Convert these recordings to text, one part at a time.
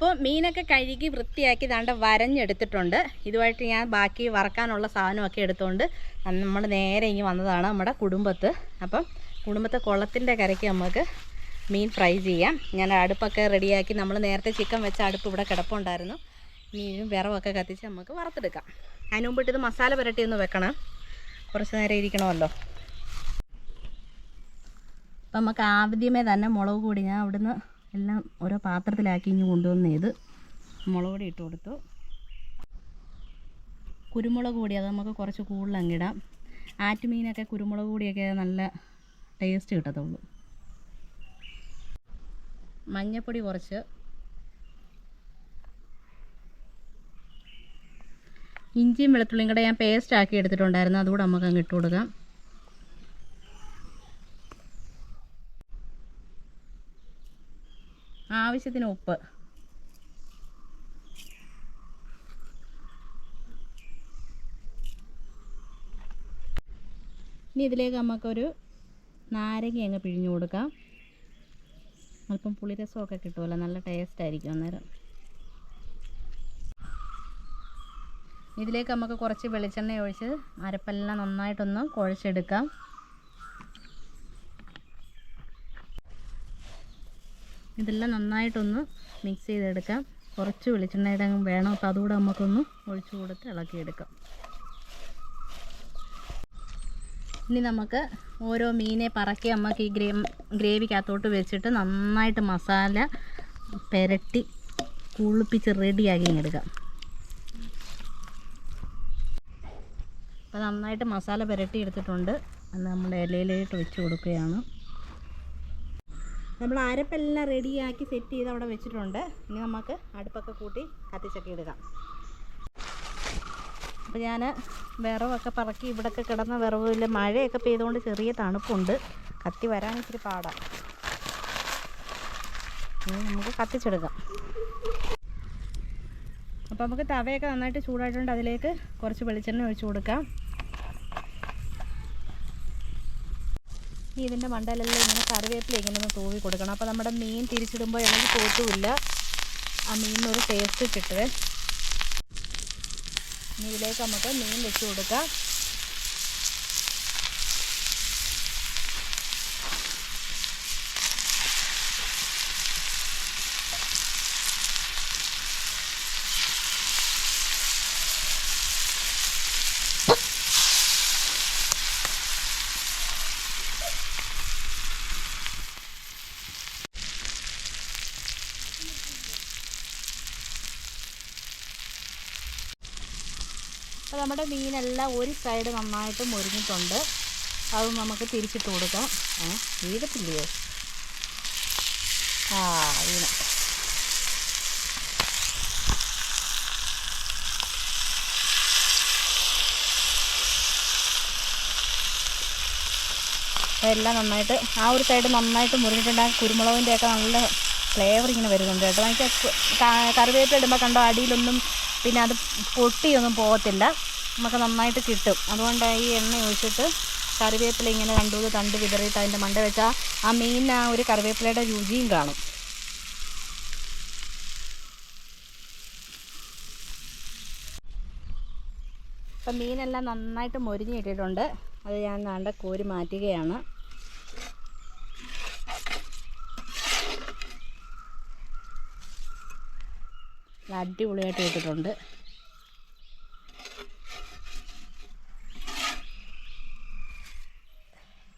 അപ്പോൾ മീനൊക്കെ കഴുകി വൃത്തിയാക്കി ദാണ്ട് വരഞ്ഞെടുത്തിട്ടുണ്ട്. ഇതുമായിട്ട് ഞാൻ ബാക്കി വറക്കാനുള്ള സാധനമൊക്കെ എടുത്തുകൊണ്ട് നമ്മൾ നേരെ ഇങ്ങ് വന്നതാണ് നമ്മുടെ കുടുംബത്ത്. അപ്പം കുടുംബത്തെ കുളത്തിന്റെ കരയ്ക്ക് നമുക്ക് മീൻ ഫ്രൈ ചെയ്യാം. ഞാൻ അടുപ്പൊക്കെ റെഡിയാക്കി നമ്മൾ നേരത്തെ ചിക്കൻ വെച്ച അടുപ്പ് ഇവിടെ കിടപ്പുണ്ടായിരുന്നു. മീനും വിറവൊക്കെ കത്തിച്ച് നമുക്ക് വറുത്തെടുക്കാം. അതിന് മുമ്പിട്ട് ഇത് മസാല പുരട്ടി ഒന്ന് വെക്കണം. കുറച്ച് നേരം ഇരിക്കണമല്ലോ. അപ്പം നമുക്ക് ആദ്യമേ തന്നെ മുളക് പൊടി ഞാൻ അവിടുന്ന് എല്ലാം ഓരോ പാത്രത്തിലാക്കി ഇങ്ങ് കൊണ്ടുവന്ന് ഇത് മുളക് പൊടി ഇട്ട് കൊടുത്തു. കുരുമുളക് പൊടി അത് നമുക്ക് കുറച്ച് കൂടുതൽ അങ്ങിടാം ആറ്റുമീനൊക്കെ കുരുമുളക് പൊടിയൊക്കെ നല്ല ടേസ്റ്റ് കിട്ടത്തുള്ളൂ. മഞ്ഞപ്പൊടി കുറച്ച്. ഇഞ്ചിയും വെളുത്തുള്ളിയും കൂടെ ഞാൻ പേസ്റ്റ് ആക്കി എടുത്തിട്ടുണ്ടായിരുന്നു. അതുകൂടെ നമുക്ക് അങ്ങ് ഇട്ട് കൊടുക്കാം. ആവശ്യത്തിന് ഉപ്പ്. ഇനി ഇതിലേക്ക് നമുക്കൊരു നാരങ്ങ അങ്ങ് പിഴിഞ്ഞു കൊടുക്കാം. അല്പം പുളിരസമൊക്കെ കിട്ടുമല്ലോ നല്ല ടേസ്റ്റ് ആയിരിക്കും അന്നേരം. ഇതിലേക്ക് നമുക്ക് കുറച്ച് വെളിച്ചെണ്ണ ഒഴിച്ച് അരപ്പെല്ലാം നന്നായിട്ടൊന്ന് കുഴച്ചെടുക്കാം. ഇതെല്ലാം നന്നായിട്ടൊന്ന് മിക്സ് ചെയ്തെടുക്കാം. കുറച്ച് വെളിച്ചെണ്ണയുടെ വേണം. അപ്പോൾ അതുകൂടെ നമുക്കൊന്ന് ഒഴിച്ചു കൊടുത്ത് ഇളക്കിയെടുക്കാം. ഇനി നമുക്ക് ഓരോ മീനെ പറക്കി നമുക്ക് ഈ ഗ്രേ ഗ്രേവിക്കകത്തോട്ട് വെച്ചിട്ട് നന്നായിട്ട് മസാല പെരട്ടി കുളിപ്പിച്ച് റെഡിയാക്കി എടുക്കാം. അപ്പോൾ നന്നായിട്ട് മസാല പുരട്ടി എടുത്തിട്ടുണ്ട്. അത് നമ്മുടെ ഇലയിലേക്ക് വെച്ച് കൊടുക്കുകയാണ്. നമ്മൾ അരപ്പെല്ലാം റെഡിയാക്കി സെറ്റ് ചെയ്ത് അവിടെ വെച്ചിട്ടുണ്ട്. ഇനി നമുക്ക് അടുപ്പൊക്കെ കൂട്ടി കത്തിച്ചൊക്കെ ഇടുക. അപ്പോൾ ഞാൻ വിറവൊക്കെ പറക്കി ഇവിടെയൊക്കെ കിടന്ന വിറവില്ല മഴയൊക്കെ പെയ്തുകൊണ്ട് ചെറിയ തണുപ്പുണ്ട്. കത്തി വരാൻ ഇച്ചിരി പാടാണ് ഇനി നമുക്ക് കത്തിച്ചെടുക്കാം. അപ്പോൾ നമുക്ക് തവയൊക്കെ നന്നായിട്ട് ചൂടായിട്ടുണ്ട്. അതിലേക്ക് കുറച്ച് വെളിച്ചെണ്ണ ഒഴിച്ചു കൊടുക്കാം. ഇനി ഇതിന്റെ മണ്ടയിലെല്ലാം ഇങ്ങനെ കറിവേപ്പില ഇങ്ങനെ ഒന്ന് തൂവി കൊടുക്കണം. അപ്പോൾ നമ്മുടെ മീൻ തിരിച്ചിടുമ്പോൾ ഇളകി പോത്തുമില്ല. ആ മീനിനൊരു ടേസ്റ്റ് കിട്ടുവേ. ഇനി ഇതിലേക്ക് നമുക്ക് മീൻ വെച്ച് കൊടുക്കാം. അപ്പോൾ നമ്മുടെ മീനെല്ലാം ഒരു സൈഡ് നന്നായിട്ട് മുരിഞ്ഞിട്ടുണ്ട്. അത് നമുക്ക് തിരിച്ചിട്ട് കൊടുക്കാം. ഏ വീഴത്തില്ലയോ? ആ വീണ. എല്ലാം നന്നായിട്ട് ആ ഒരു സൈഡ് നന്നായിട്ട് മുറിഞ്ഞിട്ടുണ്ട് ആ കുരുമുളകിന്റെയൊക്കെ നല്ല ഫ്ലേവർ ഇങ്ങനെ വരുന്നുണ്ട് കേട്ടോ. എനിക്ക് കറിവേപ്പില ഇടുമ്പോൾ കണ്ടോ അടിയിലൊന്നും പിന്നെ അത് പൊട്ടിയൊന്നും പോകത്തില്ല. നമുക്ക് നന്നായിട്ട് കിട്ടും. അതുകൊണ്ട് ഈ എണ്ണ ഒഴിച്ചിട്ട് കറിവേപ്പില ഇങ്ങനെ രണ്ടു തണ്ട് വിതറിയിട്ട് അതിന്റെ മണ്ട വെച്ചാൽ ആ മീൻ ആ ഒരു കറിവേപ്പിലയുടെ രുചിയും കാണും. അപ്പം മീനെല്ലാം നന്നായിട്ട് മൊരിഞ്ഞിട്ടിട്ടുണ്ട് അത് ഞാൻ നാണ്ട കോരി മാറ്റുകയാണ്. അടിപൊളിയായിട്ട് ഇട്ടിട്ടുണ്ട്.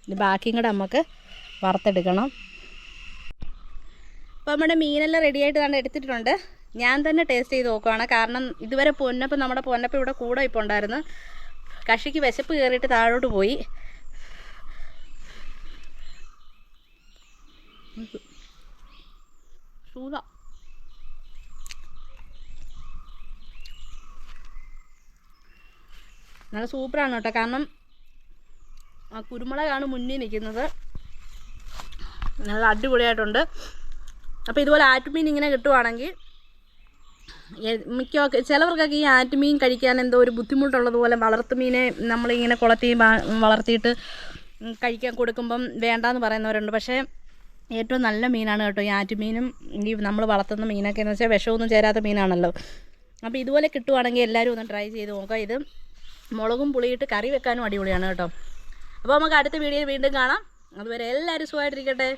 ഇത് ബാക്കിയും കൂടെ നമുക്ക് വറുത്തെടുക്കണം. അപ്പോൾ നമ്മുടെ മീനെല്ലാം റെഡിയായിട്ട് തന്നെ എടുത്തിട്ടുണ്ട്. ഞാൻ തന്നെ ടേസ്റ്റ് ചെയ്ത് നോക്കുവാണ്. കാരണം ഇതുവരെ പൊന്നപ്പം നമ്മുടെ പൊന്നപ്പം ഇവിടെ കൂടെ ഇപ്പോൾ ഉണ്ടായിരുന്നു. കഷിക്ക് വിശപ്പ് കയറിയിട്ട് താഴോട്ട് പോയി. സൂത. നല്ല സൂപ്പറാണ് കേട്ടോ. കാരണം ആ കുരുമുളകാണ് മുന്നിൽ നിൽക്കുന്നത്. നല്ല അടിപൊളിയായിട്ടുണ്ട്. അപ്പോൾ ഇതുപോലെ ആറ്റുമീൻ ഇങ്ങനെ കിട്ടുവാണെങ്കിൽ മിക്കൊക്കെ മിക്ക ചിലവർക്കൊക്കെ ഈ ആറ്റുമീൻ കഴിക്കാൻ എന്തോ ഒരു ബുദ്ധിമുട്ടുള്ളത് പോലെ വളർത്തുമീനെ നമ്മളിങ്ങനെ കുളത്തി വളർത്തിയിട്ട് കഴിക്കാൻ കൊടുക്കുമ്പം വേണ്ടാന്ന് പറയുന്നവരുണ്ട്. പക്ഷേ ഏറ്റവും നല്ല മീനാണ് കേട്ടോ ഈ ആറ്റുമീനും ഈ നമ്മൾ വളർത്തുന്ന മീനൊക്കെ. എന്ന് വെച്ചാൽ വിഷമൊന്നും ചേരാത്ത മീനാണല്ലോ. അപ്പോൾ ഇതുപോലെ കിട്ടുവാണെങ്കിൽ എല്ലാവരും ഒന്ന് ട്രൈ ചെയ്ത് നോക്കുക. ഇത് മുളകും പുളിയിട്ട് കറി വെക്കാനും അടിപൊളിയാണ് കേട്ടോ. അപ്പോൾ നമുക്ക് അടുത്ത വീഡിയോയിൽ വീണ്ടും കാണാം. അതുവരെ എല്ലാവരും സുഖമായിട്ടിരിക്കട്ടെ.